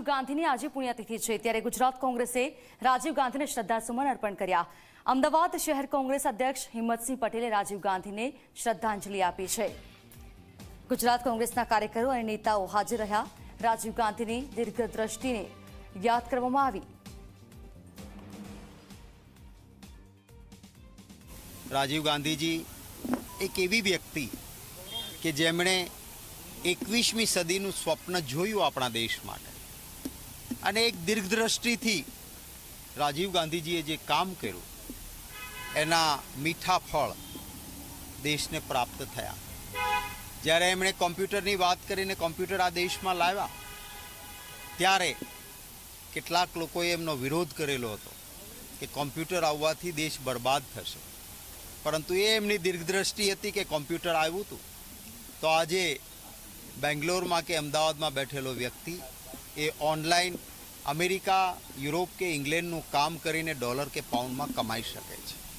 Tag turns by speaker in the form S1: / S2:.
S1: રાજીવ ગાંધીની આજે પુણ્યતિથિ છે. ત્યારે ગુજરાત કોંગ્રેસે રાજીવ ગાંધીને શ્રદ્ધાસુમન અર્પણ કર્યા. અમદાવાદ શહેર કોંગ્રેસ અધ્યક્ષ હિંમતસિંહ પટેલે રાજીવ ગાંધીને શ્રદ્ધાંજલિ આપી છે. ગુજરાત કોંગ્રેસના કાર્યકરો અને નેતાઓ હાજર રહ્યા. રાજીવ ગાંધીની દીર્ઘદ્રષ્ટિને યાદ કરવામાં આવી.
S2: રાજીવ ગાંધીજી એક એવી વ્યક્તિ કે જેમણે એકવીસમી સદીનું સ્વપ્ન જોયું આપણા દેશ માટે. અને એક દીર્ઘદ્રષ્ટિથી રાજીવ ગાંધીજીએ જે કામ કર્યું, એના મીઠા ફળ દેશને પ્રાપ્ત થયા. જ્યારે એમણે કોમ્પ્યુટરની વાત કરીને કોમ્પ્યુટર આ દેશમાં લાવ્યા, ત્યારે કેટલાક લોકોએ એમનો વિરોધ કરેલો હતો કે કોમ્પ્યુટર આવવાથી દેશ બરબાદ થશે. પરંતુ એ એમની દીર્ઘદ્રષ્ટિ હતી કે કોમ્પ્યુટર આવ્યું હતું. તો આજે બેંગ્લોરમાં કે અમદાવાદમાં બેઠેલો વ્યક્તિ એ ઓનલાઈન અમેરિકા યુરોપ કે ઇંગ્લેન્ડનું કામ કરીને ડોલર કે પાઉન્ડમાં કમાઈ શકે છે.